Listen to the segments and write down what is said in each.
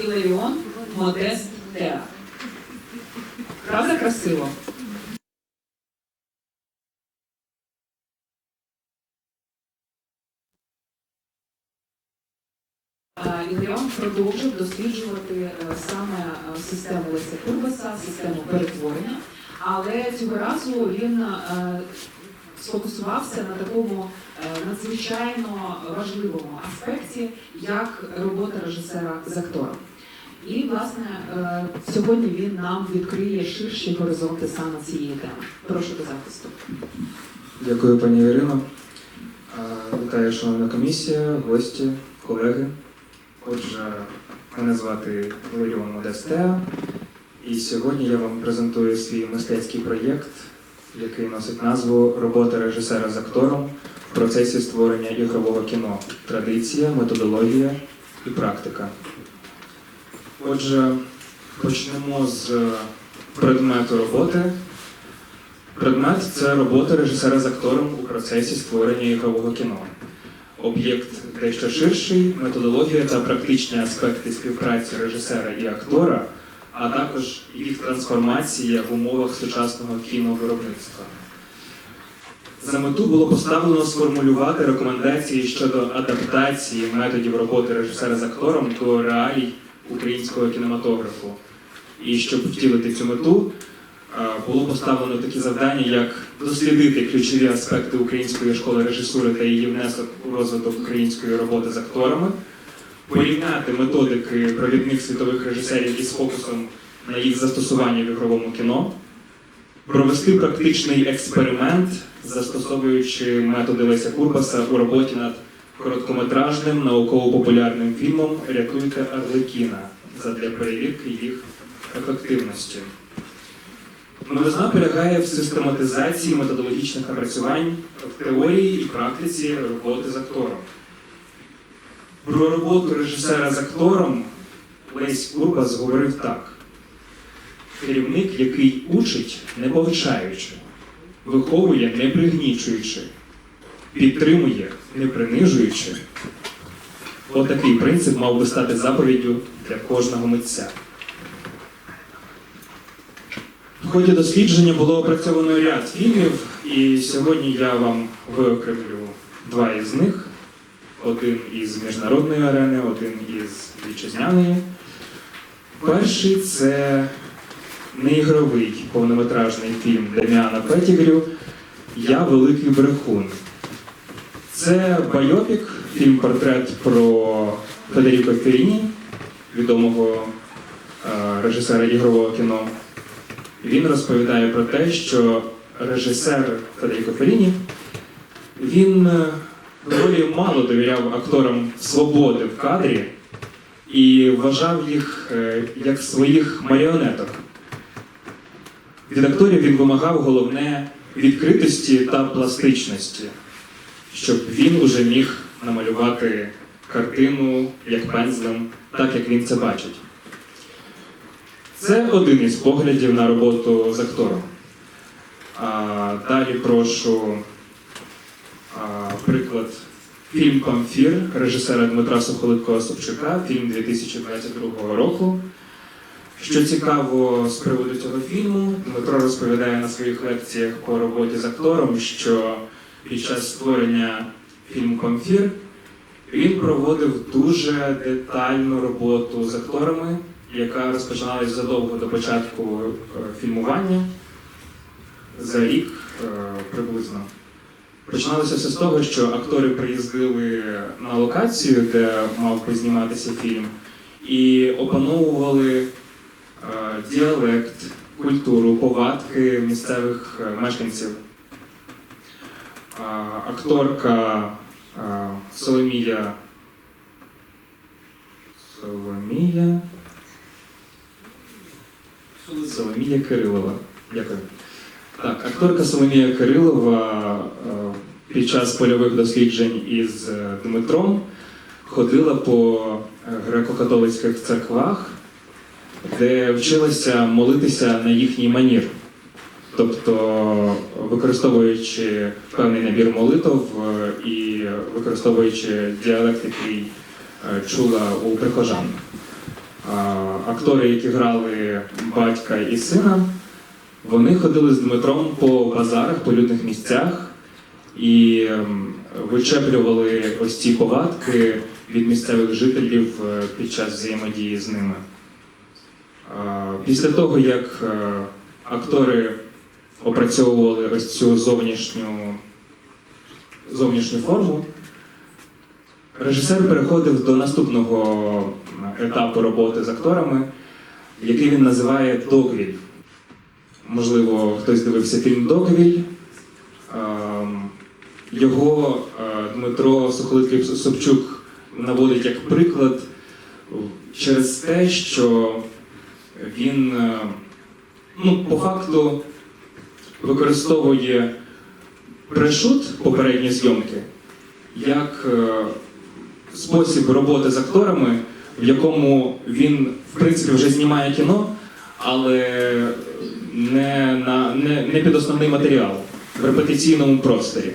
Іларіон Модест Теа. Правда красиво? Іларіон продовжив досліджувати е, саме е, систему Леся Курбаса, систему перетворення, але цього разу він е, сфокусувався на такому е, надзвичайно важливому аспекті, як робота режисера з актором. І, власне, е, сьогодні він нам відкриє ширші горизонти саме цієї теми. Прошу до захисту. Дякую, пані Ірино. Е, Вітаю, шановна комісія, гості, колеги. Отже, мене звати Валеріон Модестеа, і сьогодні я вам презентую свій мистецький проєкт, який носить назву Робота режисера з актором в процесі створення ігрового кіно. Традиція, методологія і практика. Отже, почнемо з предмету роботи. Предмет це робота режисера з актором у процесі створення ігрового кіно. Об'єкт дещо ширший, методологія та практичні аспекти співпраці режисера і актора, а також їх трансформація в умовах сучасного кіновиробництва. За мету було поставлено сформулювати рекомендації щодо адаптації методів роботи режисера з актором до реалій українського кінематографу. І щоб втілити цю мету, Е, було поставлено такі завдання, як дослідити ключові аспекти української школи режисури та її внесок у розвиток української роботи з акторами, порівняти методики провідних світових режисерів із фокусом на їх застосування в ігровому кіно, провести практичний експеримент, застосовуючи методи Леся Курбаса у роботі над короткометражним науково-популярним фільмом Рятуйте Арлекіна задля перевірки їх ефективності. Новизна полягає в систематизації методологічних напрацювань в теорії і практиці роботи з актором. Про роботу режисера з актором Лесь Курбас говорив так: керівник, який учить, не повчаючи, виховує, не пригнічуючи, підтримує, не принижуючи. Отакий принцип мав би стати заповіддю для кожного митця. В ході дослідження було опрацьовано ряд фільмів, і сьогодні я вам виокремлю два із них: один із міжнародної арени, один із вітчизняної. Перший це неігровий повнометражний фільм Деміана Петігрю Я великий брехун. Це байопік, фільм-портрет про Федеріко Феріні, відомого е, режисера ігрового кіно. Він розповідає про те, що режисер Федеріко Феліні він е, доволі мало довіряв акторам свободи в кадрі і вважав їх е, як своїх маріонеток. Від акторів він вимагав головне відкритості та пластичності, щоб він уже міг намалювати картину як пензлем, так як він це бачить. Це один із поглядів на роботу з актором. А, далі прошу приклад фільм Памфір режисера Дмитра Сухолиткого Собчука, фільм 2022 року. Що цікаво з приводу цього фільму, Дмитро розповідає на своїх лекціях по роботі з актором, що під час створення фільму Памфір він проводив дуже детальну роботу з акторами яка розпочиналась задовго до початку е, фільмування за рік е, приблизно. Починалося все з того, що актори приїздили на локацію, де мав би зніматися фільм, і опановували е, діалект, культуру, повадки місцевих мешканців. Акторка Соломія Соломія. Соломія Кирилова. Дякую. Так, акторка Соломія Кирилова е, під час польових досліджень із е, Дмитром ходила по е, греко-католицьких церквах, де вчилася молитися на їхній манір. Тобто, використовуючи певний набір молитв і використовуючи діалект, який чула у прихожан. актори, які грали батька і сина, вони ходили з Дмитром по базарах, по людних місцях і ем, вичеплювали ось ці повадки від місцевих жителів е, під час взаємодії з ними. Після того, як е, актори опрацьовували ось цю зовнішню, зовнішню форму, режисер переходив до наступного етапу роботи з акторами, який він називає догвіль. Можливо, хтось дивився фільм Догвіль. Його е, Дмитро Сухолиткий Собчук наводить як приклад через те, що він е, ну, по факту використовує прешут попередні зйомки як е, спосіб роботи з акторами, в якому він, в принципі, вже знімає кіно, але не, на, не, не під основний матеріал в репетиційному просторі.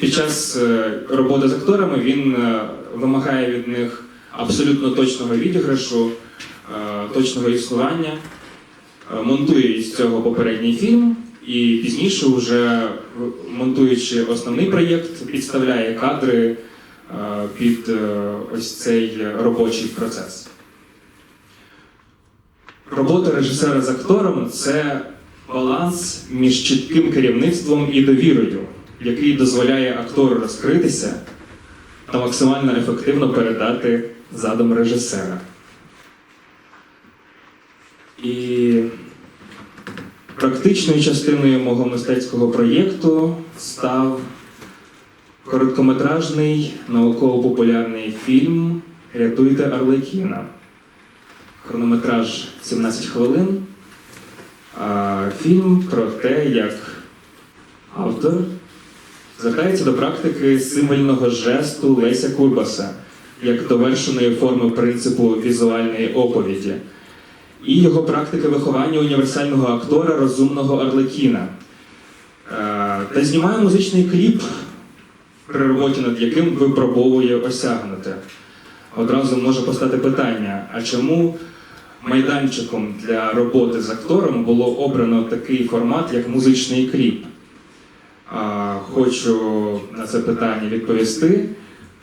Під час е, роботи з акторами він е, вимагає від них абсолютно точного відіграшу, е, точного існування, монтує із цього попередній фільм і пізніше, вже монтуючи основний проєкт, підставляє кадри під ось цей робочий процес. Робота режисера з актором це баланс між чітким керівництвом і довірою, який дозволяє актору розкритися та максимально ефективно передати задум режисера. І практичною частиною мого мистецького проєкту став короткометражний науково-популярний фільм Рятуйте Арлекіна. Хронометраж 17 хвилин. Фільм про те, як автор звертається до практики символьного жесту Леся Курбаса як довершеної форми принципу візуальної оповіді і його практики виховання універсального актора розумного Арлекіна. Е, Та знімає музичний кліп, при роботі над яким випробовує осягнуте. Одразу може постати питання: а чому майданчиком для роботи з актором було обрано такий формат, як музичний кліп? Хочу на це питання відповісти,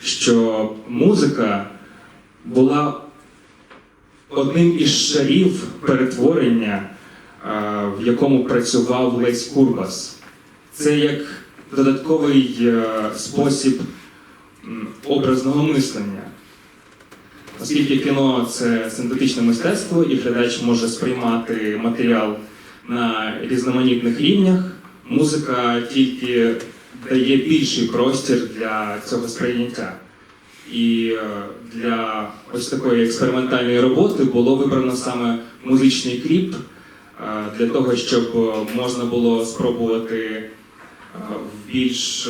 що музика була одним із шарів перетворення, в якому працював Лесь Курбас. Це як додатковий е, спосіб образного мислення. Оскільки кіно це синтетичне мистецтво, і глядач може сприймати матеріал на різноманітних рівнях, музика тільки дає більший простір для цього сприйняття. І е, для ось такої експериментальної роботи було вибрано саме музичний кліп е, для того, щоб можна було спробувати е, в більш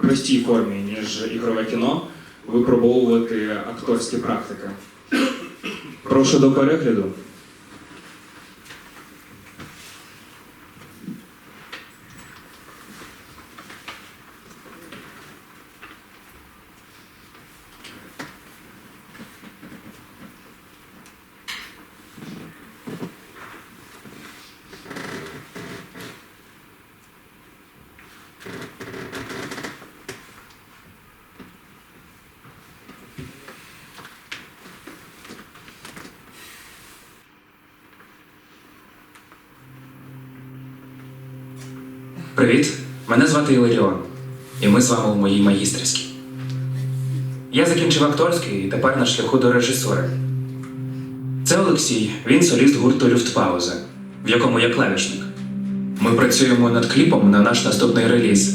простій формі, ніж ігрове кіно, випробовувати акторські практики. Прошу до перегляду. Привіт, мене звати Іларіон, і ми з вами у моїй магістерській. Я закінчив акторський і тепер на шляху до режисури. Це Олексій, він соліст гурту Люфтпаузе, в якому я клавішник. Ми працюємо над кліпом на наш наступний реліз.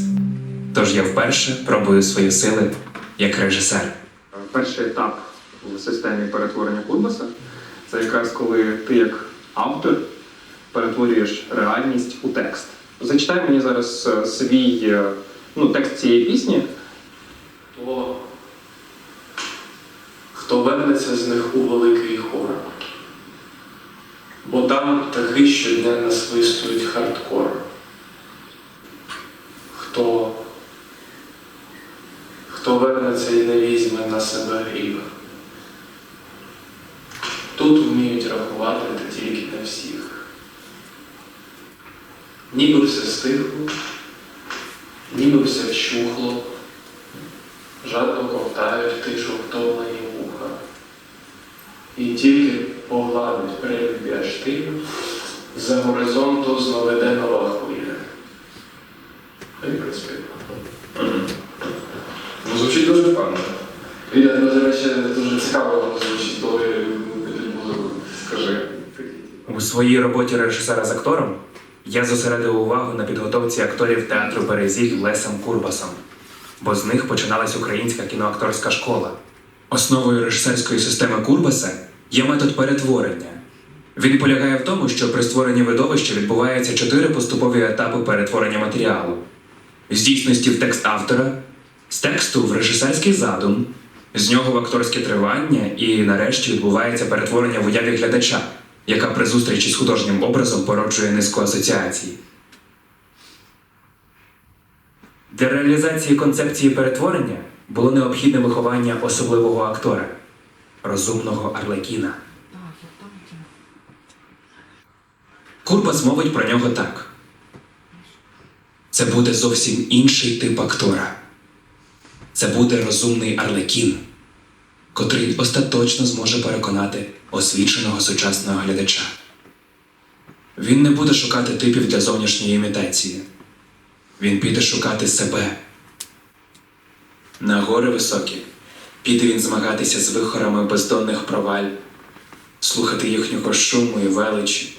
Тож я вперше пробую свої сили як режисер. Перший етап у системі перетворення Курбаса це якраз коли ти як автор перетворюєш реальність у текст. Зачитай мені зараз е, свій е, ну, текст цієї пісні. Хто, хто вернеться з них у великий хор. Бо там таки щодня насвистують хардкор. Хто, хто вернеться і не візьме на себе гріх. Тут вміють відреагувати та тільки на всіх. Ніби все стихло, ніби все вщухло, жадно ковтають тишу втомлені вуха. І тільки погладить перелюбі аж ти, за горизонту знову веде нова хвиля. Та й принципі. Ну, звучить дуже впевнено. Я зараз ще дуже цікаво звучить, коли буду Скажи. У своїй роботі режисера з актором я зосередив увагу на підготовці акторів театру Березіг Лесем Курбасом, бо з них починалась українська кіноакторська школа. Основою режисерської системи Курбаса є метод перетворення. Він полягає в тому, що при створенні видовища відбуваються чотири поступові етапи перетворення матеріалу: з дійсності в текст автора, з тексту в режисерський задум, з нього в акторське тривання, і нарешті відбувається перетворення в уяві глядача, яка при зустрічі з художнім образом породжує низку асоціацій. Для реалізації концепції перетворення було необхідне виховання особливого актора розумного Арлекіна. Курбас мовить про нього так. Це буде зовсім інший тип актора. Це буде розумний Арлекін, котрий остаточно зможе переконати освіченого сучасного глядача. Він не буде шукати типів для зовнішньої імітації. Він піде шукати себе. На гори високі піде він змагатися з вихорами бездонних проваль, слухати їхнього шуму і величі,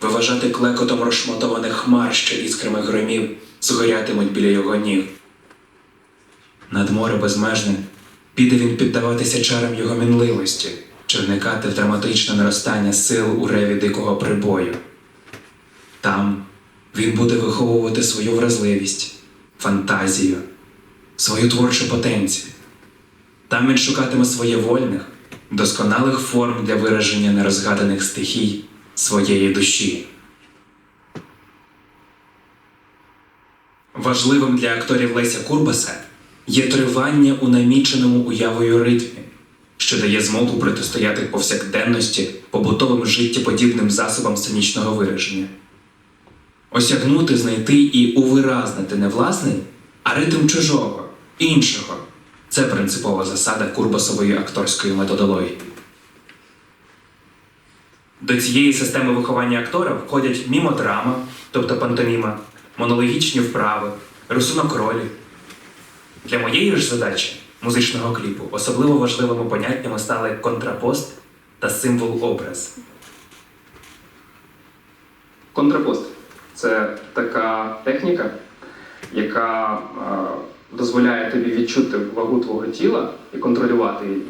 виважати клекотом розшматованих хмар, що іскрами громів згорятимуть біля його ніг. Над море безмежне піде він піддаватися чарам його мінливості, чи вникати в драматичне наростання сил у реві дикого прибою. Там він буде виховувати свою вразливість, фантазію, свою творчу потенцію. Там він шукатиме своє вольних, досконалих форм для вираження нерозгаданих стихій своєї душі. Важливим для акторів Леся Курбаса є тривання у наміченому уявою ритмі, що дає змогу протистояти повсякденності побутовим життєподібним засобам сценічного вираження. Осягнути, знайти і увиразнити не власний, а ритм чужого, іншого це принципова засада курбасової акторської методології. До цієї системи виховання актора входять мімотрама, тобто пантоміма, монологічні вправи, рисунок ролі. Для моєї ж задачі музичного кліпу особливо важливими поняттями стали контрапост та символ-образ. Контрапост це така техніка, яка е, дозволяє тобі відчути вагу твого тіла і контролювати її.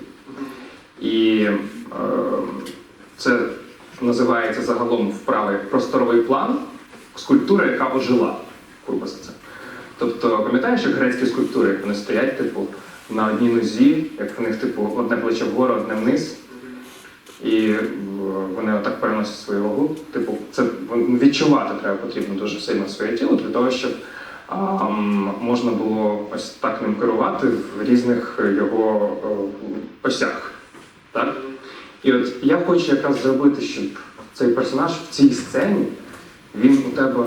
І е, це називається загалом вправи просторовий план, скульптура, яка ожила. Курбаса це. Тобто, пам'ятаєш, як грецькі скульптури, як вони стоять, типу, на одній нозі, як в них, типу, одне плече вгору, одне вниз. І е, вони отак переносять свою вагу. Типу, це відчувати треба потрібно дуже сильно своє тіло для того, щоб а, можна було ось так ним керувати в різних його е, осях. Так? І от я хочу якраз зробити, щоб цей персонаж в цій сцені він у тебе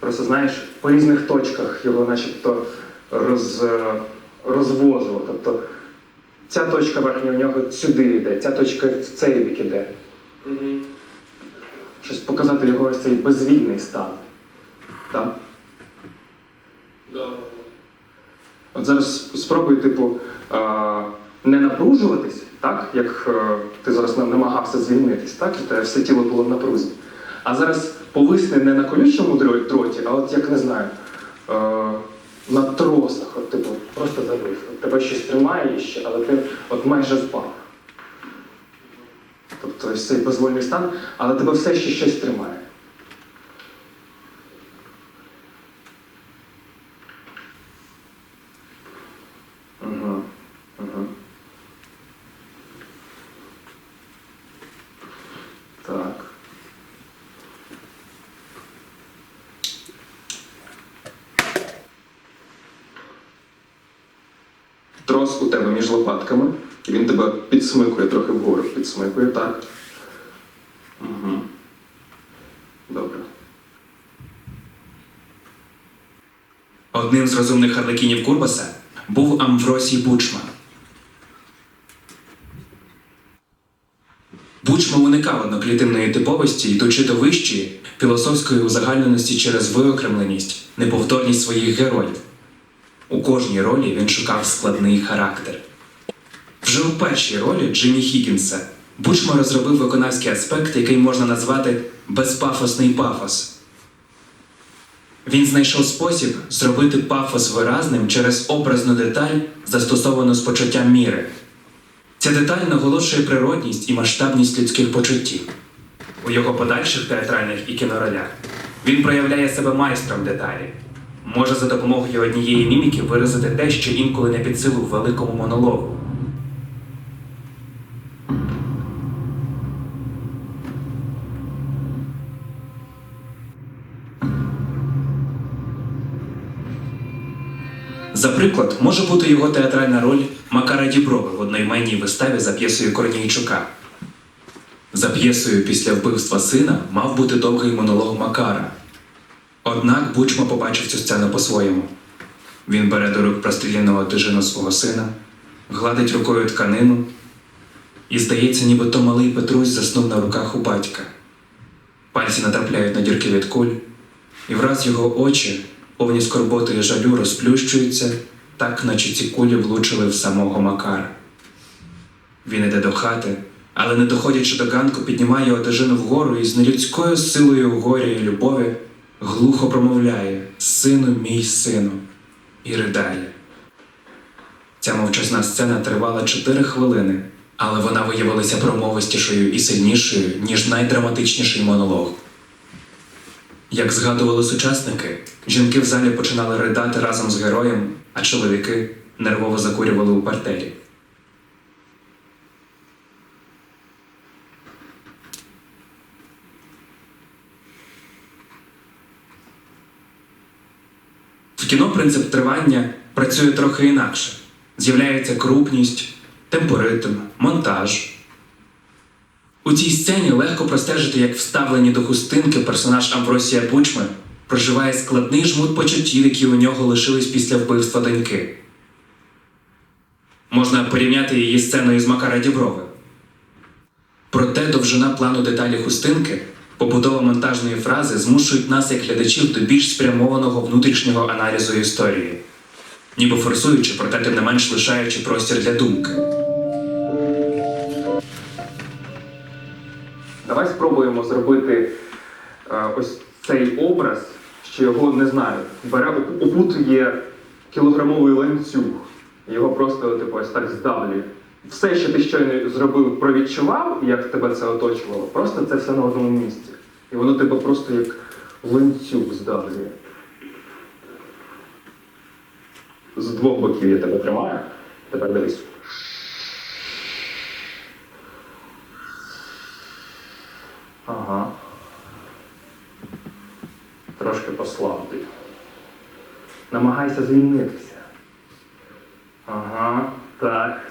просто знаєш по різних точках його начебто роз, розвозило. Тобто ця точка верхня в нього сюди йде, ця точка в цей бік іде. Щось показати його ось цей безвільний стан. Так? От зараз спробуй, типу, не напружуватись, так? як е, ти зараз намагався звільнитись, так? і те все тіло було в напрузі. А зараз повисни не на колючому дроті, а от як не знаю, е, на тросах, от, типу, просто завис. От тебе щось тримає ще, але ти от майже впав. Тобто цей безвольний стан, але тебе все ще щось тримає. лопатками. Він тебе підсмикує трохи вгору, підсмикує, так. Угу. Добре. Одним з розумних харлекінів Курбаса був Амвросій Бучма. Бучма уникав одноклітинної типовості, йдучи до вищої філософської узагальненості через виокремленість, неповторність своїх героїв. У кожній ролі він шукав складний характер. Вже у першій ролі Джиммі Хіггінса Бучма розробив виконавський аспект, який можна назвати безпафосний пафос. Він знайшов спосіб зробити пафос виразним через образну деталь, застосовану з почуттям міри. Ця деталь наголошує природність і масштабність людських почуттів. У його подальших театральних і кіноролях він проявляє себе майстром деталі, може за допомогою однієї міміки виразити те, що інколи не під силу великому монологу. За приклад, може бути його театральна роль Макара Діброви в одноіменній виставі за п'єсою Корнійчука. За п'єсою після вбивства сина мав бути довгий монолог Макара. Однак Бучма побачив цю сцену по-своєму. Він бере до рук простріляного тижину свого сина, гладить рукою тканину, і здається, ніби то малий Петрусь заснув на руках у батька. Пальці натрапляють на дірки від куль, і враз його очі, повні скорботи і жалю, розплющуються, так наче ці кулі влучили в самого Макара. Він іде до хати, але не доходячи до ганку, піднімає одежину вгору і з нелюдською силою горя і любові глухо промовляє Сину мій сину, і ридає. Ця мовчасна сцена тривала чотири хвилини, але вона виявилася промовистішою і сильнішою, ніж найдраматичніший монолог. Як згадували сучасники, жінки в залі починали ридати разом з героєм, а чоловіки нервово закурювали у партері. В кіно принцип тривання працює трохи інакше. З'являється крупність, темпоритм, монтаж. У цій сцені легко простежити, як вставлені до хустинки персонаж Амвросія Бучми проживає складний жмут почуттів, які у нього лишились після вбивства доньки. Можна порівняти її сценою з Макара Діброви. Проте довжина плану деталі хустинки, побудова монтажної фрази змушують нас, як глядачів, до більш спрямованого внутрішнього аналізу історії, ніби форсуючи, проте тим не менш лишаючи простір для думки. Давай спробуємо зробити е, ось цей образ, що його не знаю, бере, опутує кілограмовий ланцюг. Його просто типу, ось так здавлює. Все, що ти щойно зробив, провідчував, як тебе це оточувало, просто це все на одному місці. І воно тебе просто як ланцюг здавлює. З двох боків я тебе тримаю. Тепер дивись. Ага. Трошки послабли. Намагайся звільнитися. Ага, так.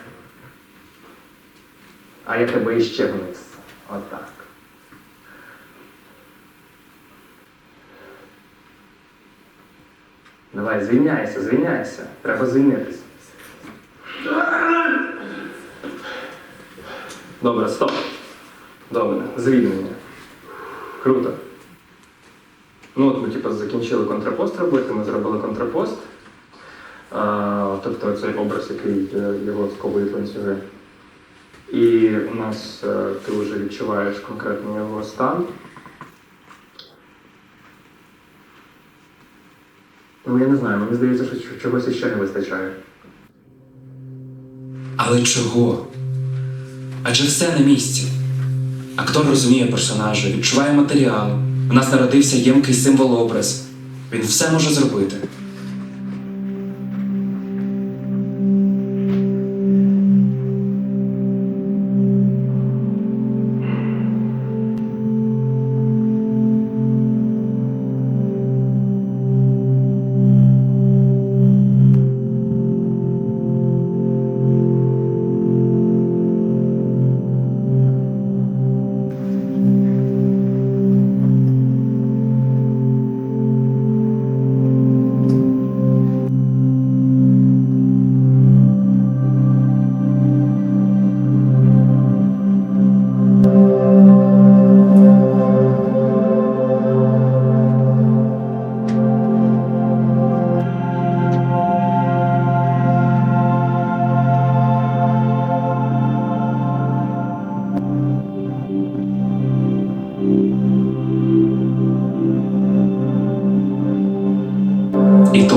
А я тебе іще вниз. Отак. Давай, звільняйся, звільняйся. Треба звільнитися. Добре, стоп. Добре, звільнення. Круто. Ну, от ми типу, закінчили контрапост робити, ми зробили контрапост. А, тобто цей образ, який е, його сковують ланцюги. І у нас е, ти вже відчуваєш конкретно його стан. Ну, я не знаю, мені здається, що чогось іще не вистачає. Але чого? Адже все на місці. Актор розуміє персонажа, відчуває матеріал. У нас народився ємкий символ-образ. Він все може зробити.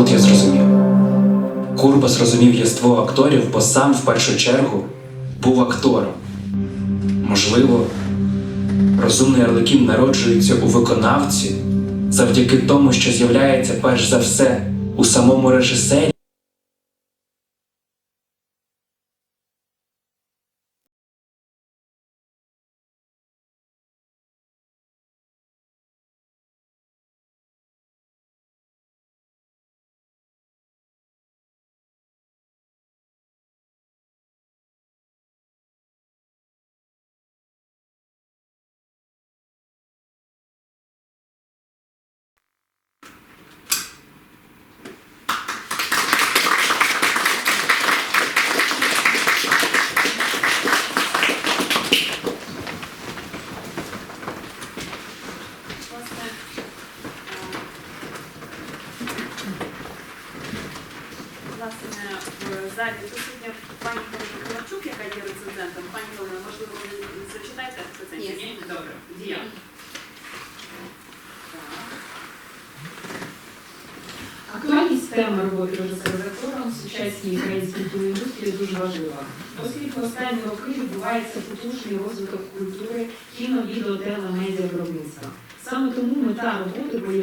тут я зрозумів. Курбас розумів єство акторів, бо сам в першу чергу був актором. Можливо, розумний Арлекін народжується у виконавці завдяки тому, що з'являється перш за все у самому режисері.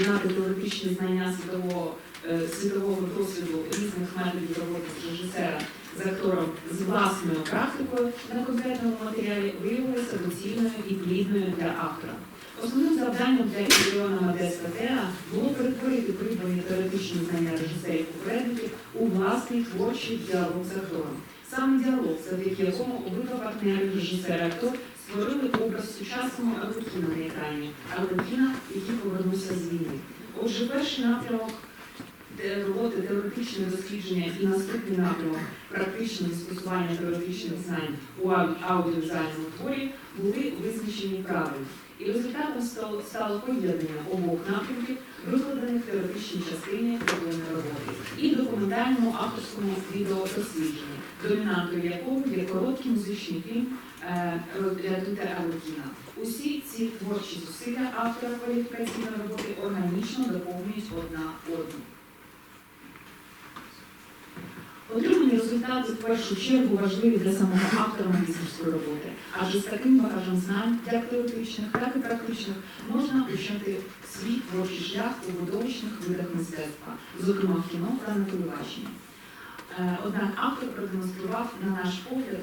Поєднати теоретичні знання світового, е, світового досвіду різних методів роботи з режисера з актором з власною практикою на конкретному матеріалі виявилася доцільною і плідною для автора. Основним завданням для Іліона Модеста Теа було перетворити придбані теоретичні знання режисерів попередників у власний творчий діалог з актором. Саме діалог, завдяки якому обидва партнери режисера актор створили образ сучасного Арлекіна на екрані, Арлекіна, який повернувся з війни. Отже, перший напрямок роботи теоретичне дослідження і наступний напрямок практичне застосування теоретичних знань у ау- аудіовізуальному творі були визначені правильно. І результатом стало, стало поєднання обох напрямків, викладених теоретичній частині проблемної роботи, і документальному авторському відеодослідженні, домінантою якого є короткий музичний фільм е, Рятуйте Арлекіна. Усі ці творчі зусилля автора кваліфікаційної роботи органічно доповнюють одна одну. Отримані результати в першу чергу важливі для самого автора магістерської роботи, адже з таким багажем знань, як теоретичних, так і практичних, можна почати свій творчий шлях у видовищних видах мистецтва, зокрема в кіно та на телебаченні. Е, Однак автор продемонстрував, на наш погляд,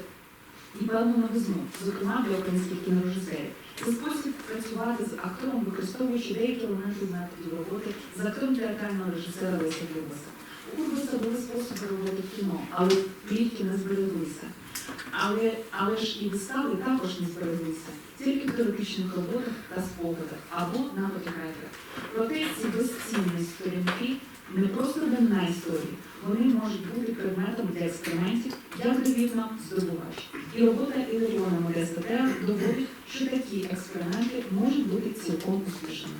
і певну новизну, зокрема для українських кінорежисерів. Це спосіб працювати з актором, використовуючи деякі елементи методів роботи з актором театрального режисера Леся Курбаса. У Курбаса були способи роботи в кіно, але плівки не збереглися. Але, але ж і вистави також не збереглися, тільки в теоретичних роботах та спогадах або на фотографіях. Проте ці безцінні сторінки не просто давна історія, вони можуть бути предметом для експериментів, як довідно здобувач. І робота Іларіона Модеста Теа доводить, що такі експерименти можуть бути цілком успішними.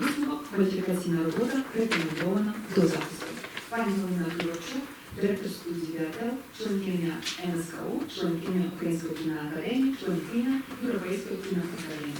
Висновок кваліфікаційна робота рекомендована до захисту. Пані Галина Кривачук, директор студії «Віател», членкиня НСКУ, членкиня Української кіноакадемії, членкиня Європейської кіноакадемії.